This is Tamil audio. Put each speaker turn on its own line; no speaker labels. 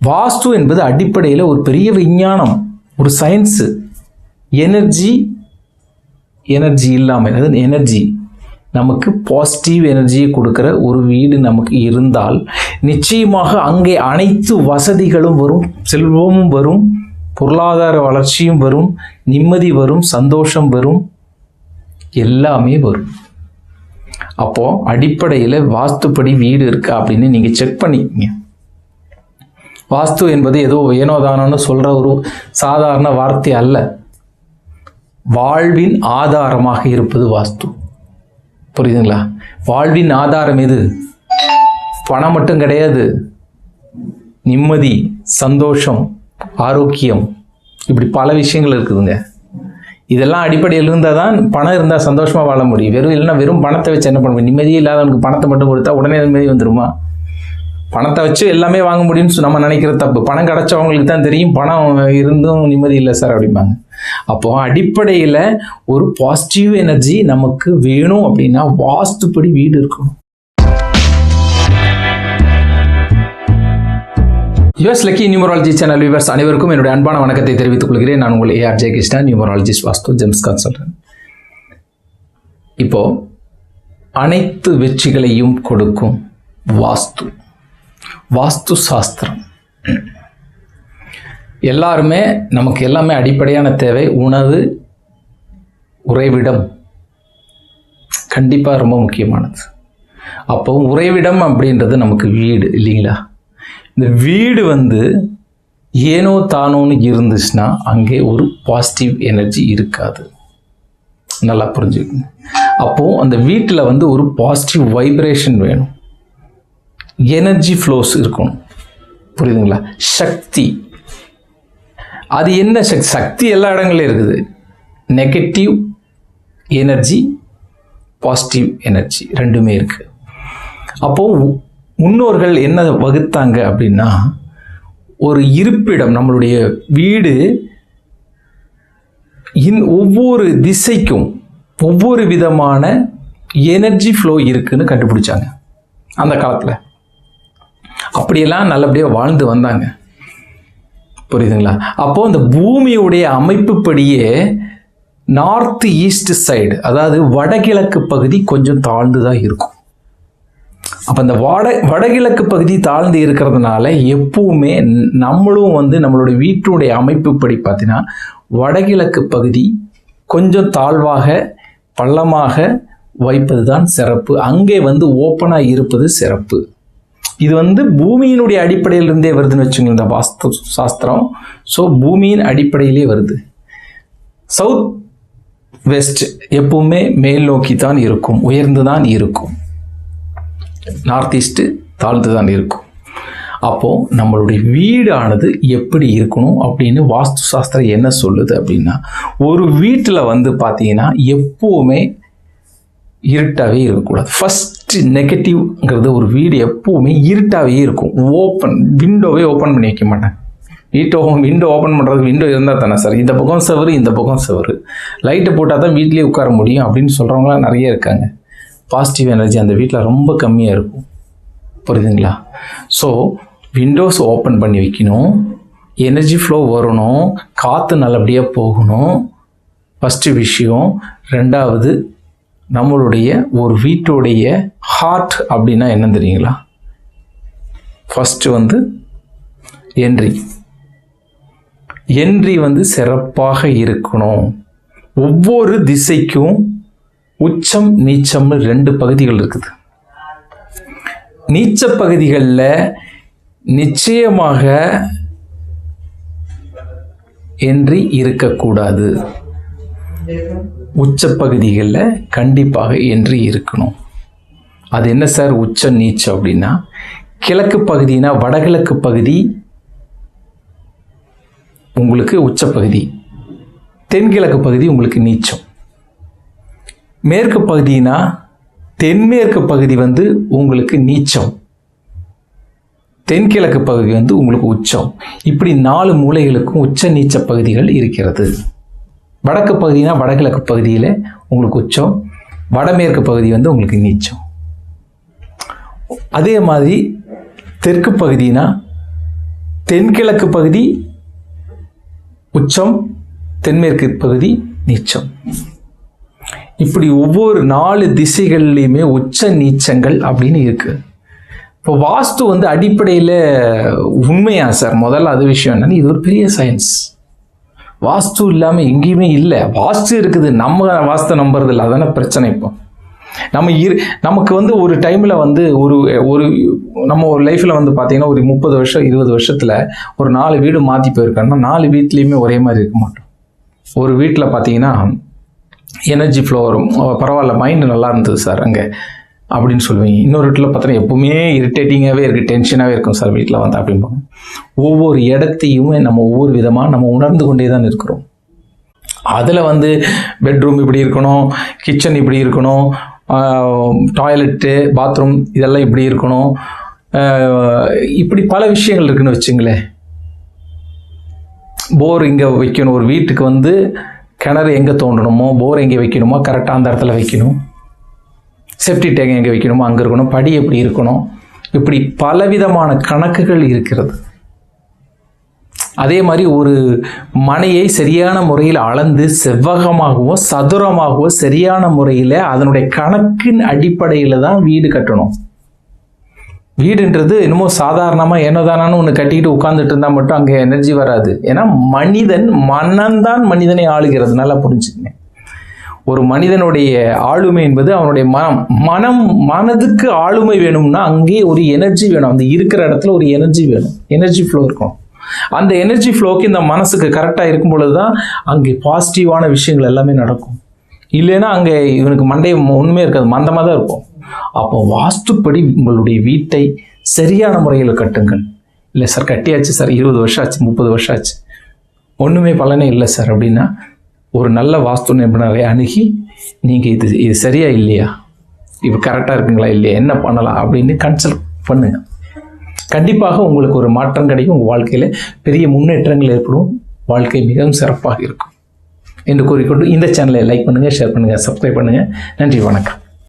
வாஸ்து என்பது அடிப்படையில் ஒரு பெரிய விஞ்ஞானம் ஒரு சயின்ஸு எனர்ஜி எனர்ஜி இல்லாமல் அதாவது எனர்ஜி நமக்கு பாசிட்டிவ் எனர்ஜியை கொடுக்குற ஒரு வீடு நமக்கு இருந்தால் நிச்சயமாக அங்கே அனைத்து வசதிகளும் வரும் செல்வமும் வரும் பொருளாதார வளர்ச்சியும் வரும் நிம்மதி வரும் சந்தோஷம் வரும் எல்லாமே வரும். அப்போது அடிப்படையில் வாஸ்துப்படி வீடு இருக்கா அப்படின்னு நீங்கள் செக் பண்ணிக்கங்க. வாஸ்து என்பது ஏதோ ஏனோதானோன்னு சொல்கிற ஒரு சாதாரண வார்த்தை அல்ல. வாழ்வின் ஆதாரமாக இருப்பது வாஸ்து. புரியுதுங்களா? வாழ்வின் ஆதாரம் எது? பணம் மட்டும் கிடையாது. நிம்மதி சந்தோஷம் ஆரோக்கியம். இப்படி பல விஷயங்கள் இருக்குதுங்க. இதெல்லாம் அடிப்படையில் இருந்தால் தான் பணம் இருந்தால் சந்தோஷமாக வாழ முடியும். வெறும் இல்லைன்னா வெறும் பணத்தை வச்சு என்ன பண்ண முடியும்? நிம்மதியே இல்லாதவனுக்கு பணத்தை மட்டும் கொடுத்தா உடனே நிம்மதி வந்துருமா? பணத்தை வச்சு எல்லாமே வாங்க முடியும்னு நம்ம நினைக்கிற தப்பு. பணம் கிடைச்சவங்களுக்கு தான் தெரியும். பணம் இருந்தும் நிம்மதி இல்லை சார் அப்படிம்பாங்க. அப்போ அடிப்படையில் ஒரு பாசிட்டிவ் எனர்ஜி நமக்கு வேணும் அப்படின்னா வாஸ்துப்படி வீடு இருக்கணும். US lucky numerology channel viewers அனைவருக்கும் என்னுடைய அன்பான வணக்கத்தை தெரிவித்துக் கொள்கிறேன். நான் உங்கள் AR Jaya Krishna numerologist vastu gems consultant இப்போ அனைத்து வெற்றிகளையும் கொடுக்கும் வாஸ்து. வாஸ்து சாஸ்திரம் எல்லாருமே நமக்கு எல்லாமே அடிப்படையான தேவை உணவு உறைவிடம். கண்டிப்பாக ரொம்ப முக்கியமானது. அப்போ உறைவிடம் அப்படின்றது நமக்கு வீடு இல்லைங்களா? இந்த வீடு வந்து ஏனோ தானோன்னு இருந்துச்சுன்னா அங்கே ஒரு பாசிட்டிவ் எனர்ஜி இருக்காது. நல்லா புரிஞ்சுக்கங்க. அப்போது அந்த வீட்டில் வந்து ஒரு பாசிட்டிவ் வைப்ரேஷன் வேணும். எனர்ஜி ஃப்ளோஸ் இருக்கணும். புரியுதுங்களா? சக்தி. அது என்ன சக்தி சக்தி எல்லா இடங்களையும் இருக்குது. நெகட்டிவ் எனர்ஜி பாசிட்டிவ் எனர்ஜி ரெண்டுமே இருக்குது அப்போது முன்னோர்கள் என்ன வகுத்தாங்க அப்படின்னா ஒரு இருப்பிடம் நம்மளுடைய வீடு இன் ஒவ்வொரு திசைக்கும் ஒவ்வொரு விதமான எனர்ஜி ஃப்ளோ இருக்குதுன்னு கண்டுபிடிச்சாங்க. அந்த காலத்தில். அப்படியெல்லாம் நல்லபடியாக வாழ்ந்து வந்தாங்க. புரியுதுங்களா? அப்போது அந்த பூமியுடைய அமைப்புப்படியே நார்த் ஈஸ்ட் சைடு அதாவது வடகிழக்கு பகுதி கொஞ்சம் தாழ்ந்து தான் இருக்கும். அப்போ இந்த வட வடகிழக்கு பகுதி தாழ்ந்து இருக்கிறதுனால எப்பவுமே நம்மளும் வந்து நம்மளுடைய வீட்டுடைய அமைப்புப்படி பார்த்தீங்கன்னா வடகிழக்கு பகுதி கொஞ்சம் தாழ்வாக பள்ளமாக வைப்பது தான் சிறப்பு. அங்கே வந்து ஓப்பனாக இருப்பது சிறப்பு. இது வந்து பூமியினுடைய அடிப்படையிலிருந்தே வருதுன்னு வச்சுங்க இந்த வாஸ்து சாஸ்திரம். ஸோ பூமியின் அடிப்படையிலே வருது. சவுத் வெஸ்ட் எப்பவுமே மேல் நோக்கி தான் இருக்கும் உயர்ந்து தான் இருக்கும். நார்த் ஈஸ்ட்டு தாழ்ந்து தான் இருக்கும். அப்போது நம்மளுடைய வீடானது எப்படி இருக்கணும் அப்படின்னு வாஸ்து சாஸ்திரம் என்ன சொல்லுது அப்படின்னா ஒரு வீட்டில் வந்து பார்த்தீங்கன்னா எப்போவுமே இருட்டாகவே இருக்கக்கூடாது. ஃபஸ்ட் நெகட்டிவ்ங்கிறது ஒரு வீடு எப்போவுமே இருட்டாகவே இருக்கும். ஓப்பன் விண்டோவே ஓப்பன் பண்ணி வைக்க மாட்டேன். வீட்டோ விண்டோ ஓப்பன் பண்ணுறதுக்கு விண்டோ இருந்தால் தானே சார் இந்த பக்கம் செவரு இந்த பக்கம் செவரு. லைட்டை போட்டால் தான் வீட்லேயே உட்கார முடியும் அப்படின்னு சொல்கிறவங்களாம் நிறைய இருக்காங்க. பாசிட்டிவ் எனர்ஜி அந்த வீட்டில் ரொம்ப கம்மியாக இருக்கும். புரியுதுங்களா? ஸோ விண்டோஸ் ஓப்பன் பண்ணி வைக்கணும். எனர்ஜி ஃப்ளோ வரணும். காற்று நல்லபடியாக போகணும். ஃபஸ்ட்டு விஷயம். ரெண்டாவது நம்மளுடைய ஒரு வீட்டுடைய ஹார்ட் அப்படின்னா என்ன தெரியுங்களா? ஃபஸ்ட்டு வந்து என்ட்ரி என்ட்ரி வந்து சிறப்பாக இருக்கணும். ஒவ்வொரு திசைக்கும் உச்சம் நீச்சம்னு ரெண்டு பகுதிகள் இருக்குது. நீச்ச பகுதிகளில் நிச்சயமாக என்றி இருக்கக்கூடாது. உச்ச பகுதிகளில் கண்டிப்பாக என்று இருக்கணும். அது என்ன சார் உச்ச நீச்சம் அப்படின்னா? கிழக்கு பகுதினா வடகிழக்கு பகுதி உங்களுக்கு உச்ச பகுதி தென்கிழக்கு பகுதி உங்களுக்கு நீச்சம் மேற்கு பகுதினா தென்மேற்கு பகுதி வந்து உங்களுக்கு நீச்சம் தென்கிழக்கு பகுதி வந்து உங்களுக்கு உச்சம். இப்படி நாலு மூலைகளுக்கும் உச்ச நீச்ச பகுதிகள் இருக்கிறது. வடக்கு பகுதினா வடகிழக்கு பகுதியில் உங்களுக்கு உச்சம் வடமேற்கு பகுதி வந்து உங்களுக்கு நீச்சம். அதே மாதிரி தெற்கு பகுதினா தென்கிழக்கு பகுதி உச்சம் தென்மேற்கு பகுதி நீச்சம். இப்படி ஒவ்வொரு நாலு திசைகள்லையுமே உச்ச நீச்சங்கள் அப்படின்னு இருக்குது இப்போ வாஸ்து வந்து அடிப்படையில் உண்மையா சார்? முதல்ல அது விஷயம் என்னன்னு இது ஒரு பெரிய சயின்ஸ் வாஸ்து இல்லாமல் எங்கேயுமே இல்லை. வாஸ்து இருக்குது நம்ம வாஸ்து நம்புறது இல்லை அதான பிரச்சனை இப்போ. நம்ம இரு நமக்கு வந்து ஒரு டைமில் வந்து ஒரு ஒரு நம்ம ஒரு லைஃப்பில் வந்து பார்த்தீங்கன்னா ஒரு முப்பது வருஷம் இருபது வருஷத்தில் ஒரு நாலு வீடு மாற்றி போயிருக்கோம்னா நாலு வீட்லேயுமே ஒரே மாதிரி இருக்க மாட்டோம். ஒரு வீட்டில் பார்த்தீங்கன்னா எனர்ஜி ஃப்ளோ வரும். பரவாயில்ல மைண்டு நல்லா இருந்தது சார் அங்கே. அப்படின்னு சொல்லுவீங்க. இன்னொரு வீட்டில் பார்த்தீங்கன்னா எப்பவுமே இரிட்டேட்டிங்காகவே இருக்குது டென்ஷனாகவே இருக்கும் சார் வீட்டில் வந்து அப்படிம்பாங்க ஒவ்வொரு இடத்தையுமே நம்ம ஒவ்வொரு விதமாக நம்ம உணர்ந்து கொண்டே தான் இருக்கிறோம் அதில் வந்து பெட்ரூம் இப்படி இருக்கணும் கிச்சன் இப்படி இருக்கணும் டாய்லெட்டு பாத்ரூம் இதெல்லாம் இப்படி இருக்கணும். இப்படி பல விஷயங்கள் இருக்குன்னு வச்சுங்களேன். போர் இங்கே வைக்கணும். ஒரு வீட்டுக்கு வந்து கிணறு எங்கே தோண்டணுமோ போர் எங்கே வைக்கணுமோ கரெக்டாக அந்த இடத்துல வைக்கணும். செப்டி டேங்க் எங்கே வைக்கணுமோ அங்கே இருக்கணும். படி எப்படி இருக்கணும்? இப்படி பலவிதமான கணக்குகள் இருக்கிறது. அதே மாதிரி ஒரு மனையை சரியான முறையில் அளந்து செவ்வகமாகவோ சதுரமாகவோ சரியான முறையில் அதனுடைய கணக்கின் அடிப்படையில் தான் வீடு கட்டணும். வீடுன்றது என்னமோ சாதாரணமாக என்னதானான்னு ஒன்று கட்டிக்கிட்டு உட்காந்துட்டு இருந்தால் மட்டும் அங்கே எனர்ஜி வராது. ஏன்னா மனிதன் மனம்தான் மனிதனை ஆளுகிறது நல்லா புரிஞ்சுக்கங்க. ஒரு மனிதனுடைய ஆளுமை என்பது அவனுடைய மனம் மனம் மனதுக்கு ஆளுமை வேணும்னா அங்கே ஒரு எனர்ஜி வேணும். அந்த இருக்கிற இடத்துல ஒரு எனர்ஜி வேணும். எனர்ஜி ஃப்ளோ இருக்கும். அந்த எனர்ஜி ஃப்ளோக்கு இந்த மனசுக்கு கரெக்டாக இருக்கும் பொழுது தான் அங்கே பாசிட்டிவான விஷயங்கள் எல்லாமே நடக்கும். இல்லைன்னா அங்கே இவனுக்கு மண்டை ஒன்றுமே இருக்காது. மந்தமாக தான் இருக்கும். அப்போ வாஸ்துப்படி உங்களுடைய வீட்டை சரியான முறையில் கட்டுங்கள். இல்லை சார் கட்டியாச்சு சார் இருபது வருஷம் ஆச்சு முப்பது வருஷம் ஆச்சு. ஒன்றுமே பலனே இல்லை சார் அப்படின்னா ஒரு நல்ல வாஸ்து நிபுணரை அணுகி நீங்கள் இது இது சரியா இல்லையா? இப்போ கரெக்டாக இருக்குங்களா இல்லையா? என்ன பண்ணலாம் அப்படின்னு கன்சல்ட் பண்ணுங்கள் கண்டிப்பாக உங்களுக்கு ஒரு மாற்றம் கிடைக்கும். உங்கள் வாழ்க்கையில் பெரிய முன்னேற்றங்கள் ஏற்படும். வாழ்க்கை மிகவும் சிறப்பாக இருக்கும். என்று கூறிக்கொண்டு இந்த சேனலை லைக் பண்ணுங்கள் ஷேர் பண்ணுங்கள் சப்ஸ்கிரைப் பண்ணுங்கள் நன்றி வணக்கம்.